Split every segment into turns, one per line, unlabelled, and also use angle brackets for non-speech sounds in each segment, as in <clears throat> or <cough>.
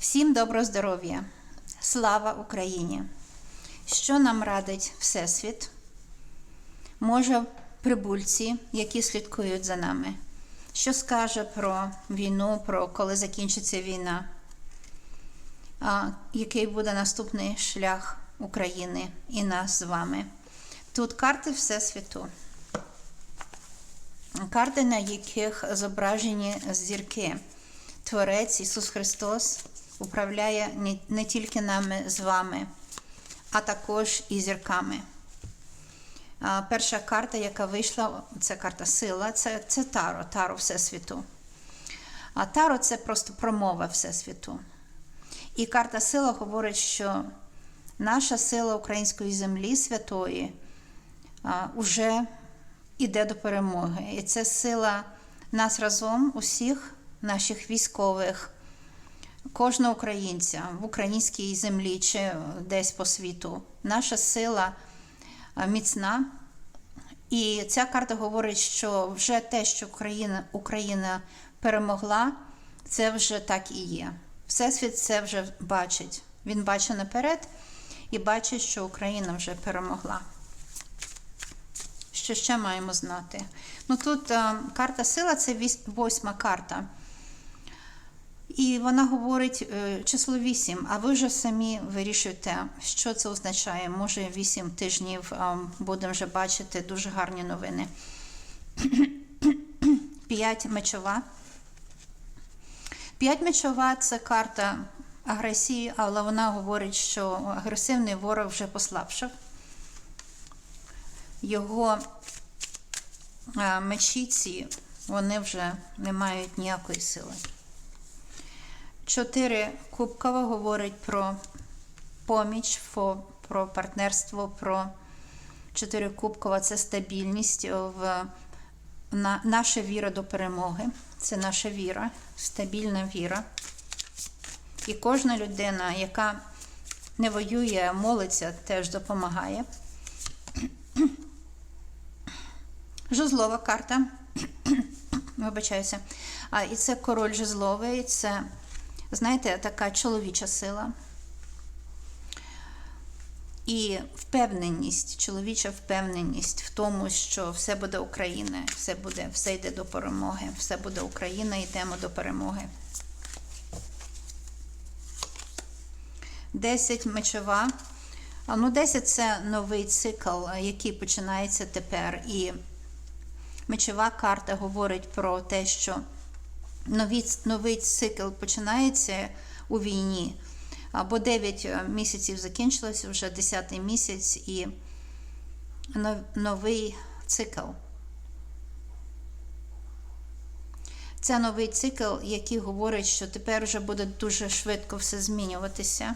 Всім доброго здоров'я! Слава Україні! Що нам радить Всесвіт? Може, прибульці, які слідкують за нами? Що скаже про війну, про коли закінчиться війна? А, який буде наступний шлях України і нас з вами? Тут карти Всесвіту. Карти, на яких зображені зірки. Творець Ісус Христос управляє не, тільки нами з вами, а також і зірками. Перша карта, яка вийшла, це карта сила, це, це Таро, Таро Всесвіту. А Таро це просто промова Всесвіту. І карта сила говорить, що наша сила української землі святої а, уже іде до перемоги. І це сила нас разом, усіх наших військових, кожного українця в українській землі чи десь по світу. Наша сила міцна. І ця карта говорить, що вже те, що Україна, Україна перемогла, це вже так і є. Всесвіт це вже бачить. Він бачить наперед і бачить, що Україна вже перемогла. Що ще маємо знати? Ну тут а, карта сила це віс- восьма карта. І вона говорить е, число 8, а ви вже самі вирішуєте, що це означає. Може, 8 тижнів будемо вже бачити дуже гарні новини. <clears throat> 5 мечова. 5 мечова це карта агресії, але вона говорить, що агресивний ворог вже послабшав. Його а, мечі ці, вони вже не мають ніякої сили. Чотири кубкова говорить про поміч, про партнерство, про чотири кубкова це стабільність в на, наша віра до перемоги. Це наша віра, стабільна віра. І кожна людина, яка не воює, молиться, теж допомагає. Жезлова карта. Вибачаюся. А, і це король жезловий, це, знаєте, така чоловіча сила. І впевненість, чоловіча впевненість в тому, що все буде Україна, все буде, все йде до перемоги, все буде Україна, йдемо до перемоги. 10 мечова. Ну, 10 це новий цикл, який починається тепер. І мечова карта говорить про те, що новий, новий цикл починається у війні. Бо 9 місяців закінчилося, вже 10 місяць і нов- новий цикл. Це новий цикл, який говорить, що тепер вже буде дуже швидко все змінюватися.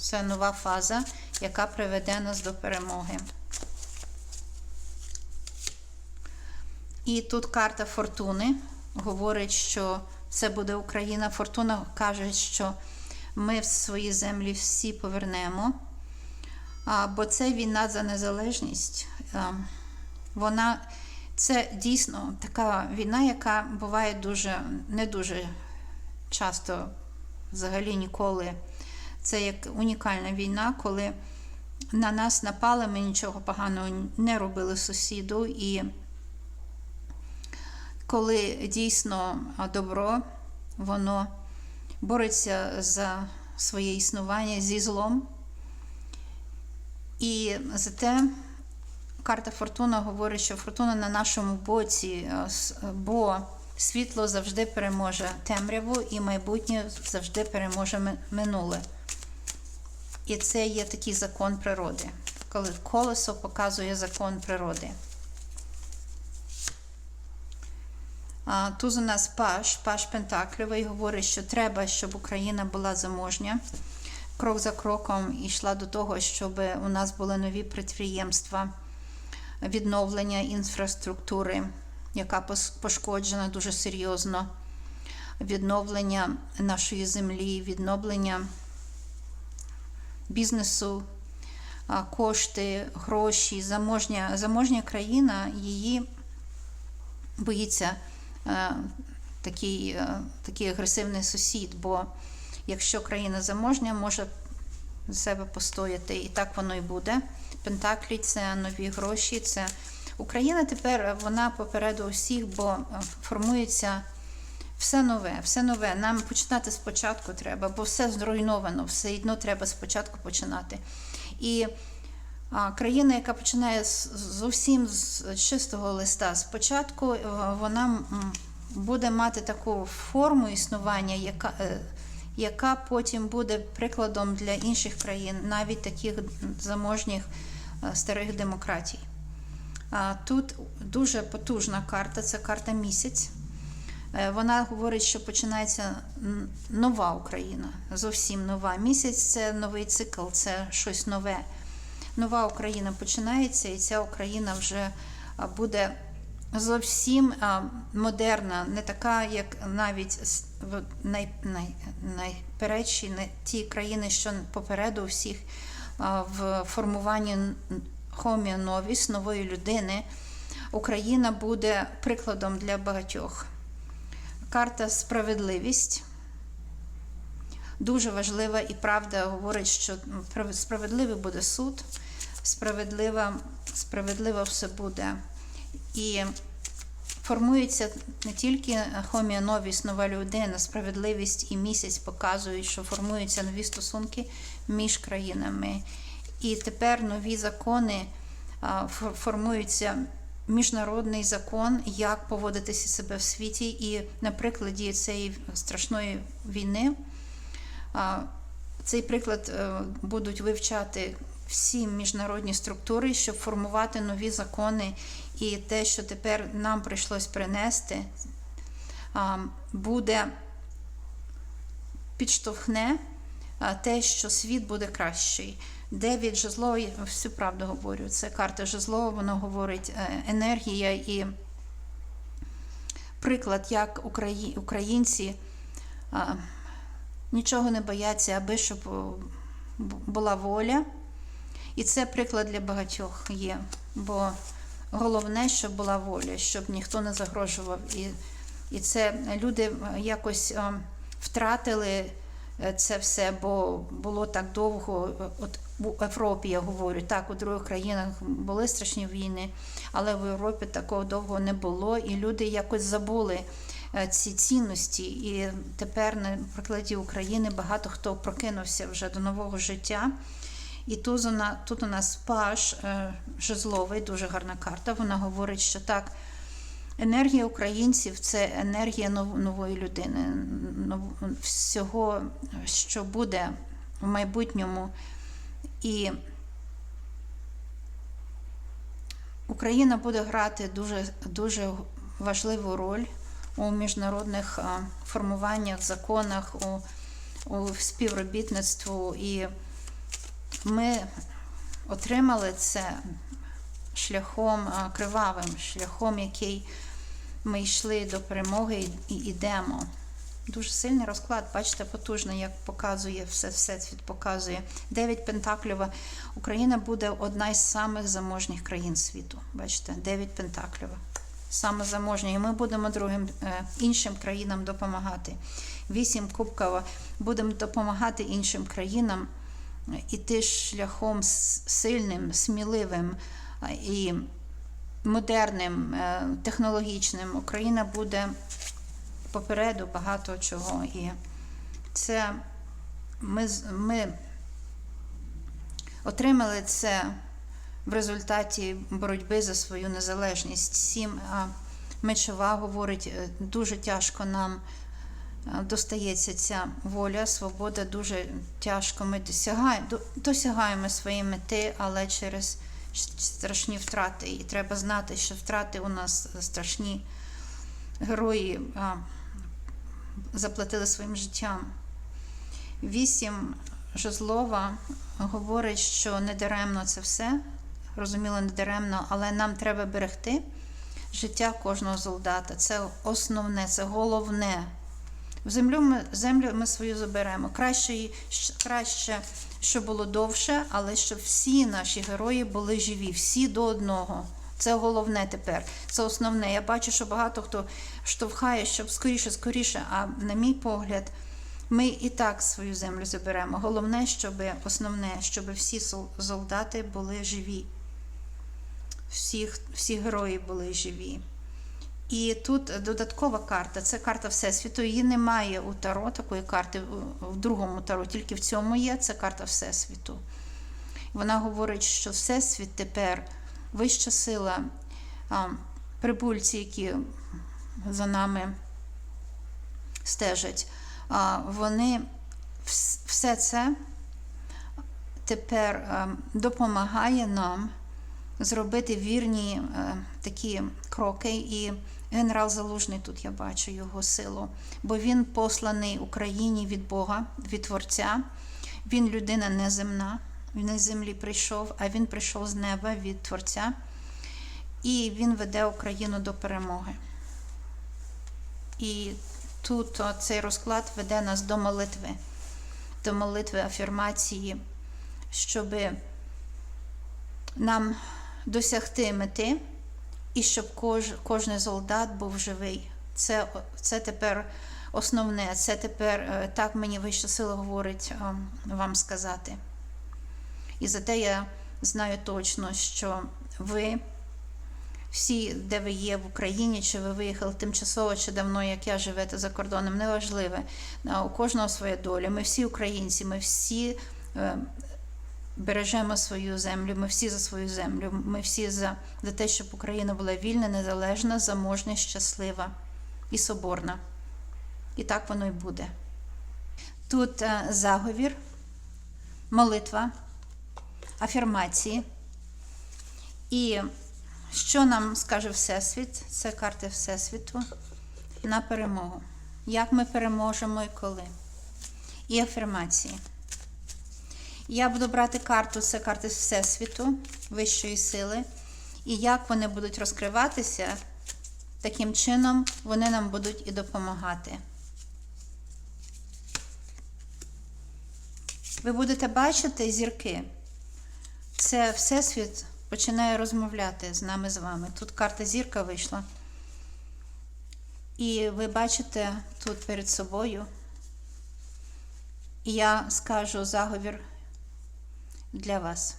Це нова фаза, яка приведе нас до перемоги. І тут карта фортуни говорить, що це буде Україна. Фортуна каже, що ми в свої землі всі повернемо. Бо це війна за незалежність. Вона це дійсно така війна, яка буває дуже не дуже часто, взагалі ніколи. Це як унікальна війна, коли на нас напали, ми нічого поганого не робили сусіду, і коли дійсно добро, воно бореться за своє існування зі злом. І зате карта Фортуна говорить, що фортуна на нашому боці, бо світло завжди переможе темряву, і майбутнє завжди переможе минуле. І це є такий закон природи, коли колесо показує закон природи. А, Тут у нас Паш, Паш Пентакльовий говорить, що треба, щоб Україна була заможня. Крок за кроком йшла до того, щоб у нас були нові підприємства, відновлення інфраструктури, яка пошкоджена дуже серйозно, відновлення нашої землі, відновлення бізнесу, кошти, гроші, заможня, заможня країна, її боїться такий, е, такий агресивний сусід, бо Якщо країна заможня, може себе постояти, і так воно і буде. Пентаклі це нові гроші. Це Україна тепер вона попереду усіх, бо е, формується все нове, все нове. Нам починати спочатку треба, бо все зруйновано, все одно треба спочатку починати. І країна, яка починає зовсім з чистого листа, спочатку е, вона буде мати таку форму існування, яка, е, яка потім буде прикладом для інших країн, навіть таких заможніх е, старих демократій. Тут дуже потужна карта, це карта місяць. Вона говорить, що починається нова Україна, зовсім нова. Місяць це новий цикл, це щось нове. Нова Україна починається, і ця Україна вже буде зовсім модерна, не така, як навіть в най, най, ті країни, що попереду всіх в формуванні Homo нової людини. Україна буде прикладом для багатьох. Карта справедливість. Дуже важлива і правда говорить, що м, справедливий буде суд, справедлива, справедливо все буде. І формується не тільки Homo novis, нова людина, справедливість і місяць показують, що формуються нові стосунки між країнами. І тепер нові закони формуються міжнародний закон, як поводитися себе в світі, і на прикладі цієї страшної війни. Цей приклад е, будуть вивчати всі міжнародні структури, щоб формувати нові закони. І те, що тепер нам прийшлось принести, буде підштовхне те, що світ буде кращий. Девід Жезло, я всю правду говорю, це карта Жезло, воно говорить е, енергія і приклад, як Украї- українці нічого не бояться, аби щоб була воля. І це приклад для багатьох є. Бо головне, щоб була воля, щоб ніхто не загрожував. І, і це люди е, якось е, втратили е, це все, бо було так довго. е, От у Європі я говорю, так, у других країнах були страшні війни, але в Європі такого довго не було, і люди якось забули е, ці цінності. І тепер, на прикладі України, багато хто прокинувся вже до нового життя. І тут тут у нас паш е, жезловий, дуже гарна карта. Вона говорить, що так, енергія українців це енергія нової людини, всього, що буде в майбутньому. І Україна буде грати дуже, дуже важливу роль у міжнародних формуваннях, законах, у, у співробітництву. І ми отримали це шляхом кривавим, шляхом, який ми йшли до перемоги і йдемо. Дуже сильний розклад, бачите, потужно, як показує все, всесвіт показує. Дев'ять Пентаклєва. Україна буде одна із самих заможніх країн світу. Бачите, дев'ять Пентаклєва. Саме заможня. І ми будемо другим е, іншим країнам допомагати. Вісім Кубкова. Будемо допомагати іншим країнам іти шляхом сильним, сміливим і модерним, е, технологічним. Україна буде попереду багато чого. І це ми, ми отримали це в результаті боротьби за свою незалежність. Сім мечова говорить, е, дуже тяжко нам е, достається ця воля, свобода, дуже тяжко. Ми досягаємо, досягаємо своєї мети, але через страшні втрати. І треба знати, що втрати у нас страшні. Герої заплатили своїм життям. Вісім Жезлова говорить, що не даремно це все. Розуміло, не даремно, але нам треба берегти життя кожного солдата. Це основне, це головне. В землю ми, землю ми свою заберемо. Краще, краще, щоб було довше, але щоб всі наші герої були живі, всі до одного. Це головне тепер. Це основне. Я бачу, що багато хто штовхає, щоб скоріше, скоріше. А на мій погляд, Ми і так свою землю заберемо. Головне, щоб основне, щоб всі сол- солдати були живі. Всі, всі герої були живі. І тут додаткова карта це карта Всесвіту. Її немає у Таро, такої карти в другому Таро, тільки в цьому є це карта Всесвіту. Вона говорить, що Всесвіт тепер вища сила, прибульці, які за нами стежать, вони все це тепер допомагає нам зробити вірні е, такі кроки. І генерал Залужний тут я бачу його силу, бо він посланий Україні від Бога, від Творця. Він людина неземна, він з землі прийшов, а він прийшов з неба від Творця. І він веде Україну до перемоги. І тут цей розклад веде нас до молитви, до молитви афірмації, щоб нам досягти мети і щоб кож, кожен солдат був живий. Це, це тепер основне, це тепер е, так мені вища сила говорить е, вам сказати. І зате я знаю точно, що ви всі, де ви є в Україні, чи ви виїхали тимчасово, чи давно, як я живете за кордоном, неважливе. У кожного своя доля. Ми всі українці, ми всі е, бережемо свою землю, ми всі за свою землю, ми всі за, за те, щоб Україна була вільна, незалежна, заможна, щаслива і соборна. І так воно і буде. Тут е, заговір, молитва, афірмації. І що нам скаже Всесвіт? Це карти Всесвіту на перемогу. Як ми переможемо і коли? І афірмації. Я буду брати карту, це карти Всесвіту, вищої сили. І як вони будуть розкриватися, таким чином вони нам будуть і допомагати. Ви будете бачити зірки. Це Всесвіт починає розмовляти з нами з вами. Тут карта зірка вийшла. І ви бачите тут перед собою. І я скажу заговір для вас.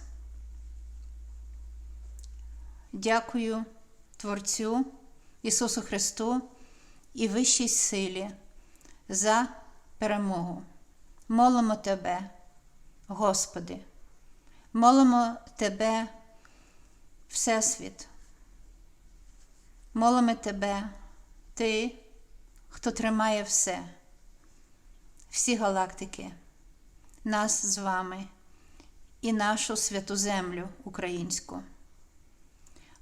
Дякую Творцю Ісусу Христу і Вищій силі за перемогу. Молимо Тебе, Господи, молимо Тебе, Всесвіт. Молимо Тебе, Ти, хто тримає все, всі галактики, нас з вами і нашу святу землю українську.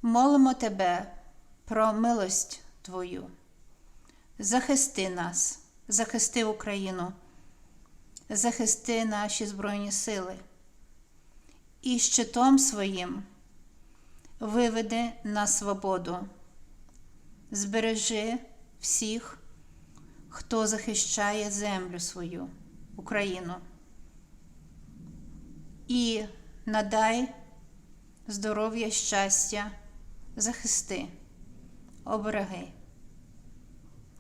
Молимо Тебе про милость Твою. Захисти нас, захисти Україну, захисти наші Збройні Сили і щитом своїм виведи на свободу, збережи всіх, хто захищає землю свою, Україну. І надай здоров'я, щастя, захисти, обереги,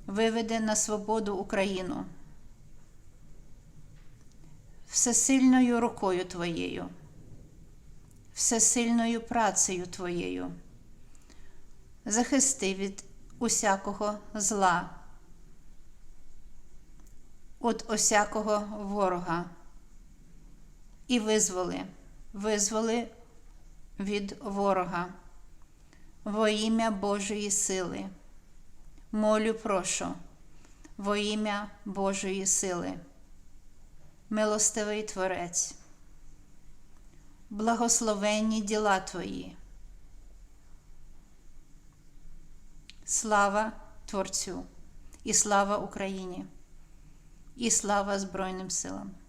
виведи на свободу Україну всесильною рукою Твоєю, всесильною працею Твоєю, захисти від усякого зла, від усякого ворога і визволи, визволи від ворога во ім'я Божої сили. Молю, прошу, во ім'я Божої сили. Милостивий Творець, благословенні діла Твої. Слава Творцю і слава Україні, і слава Збройним силам.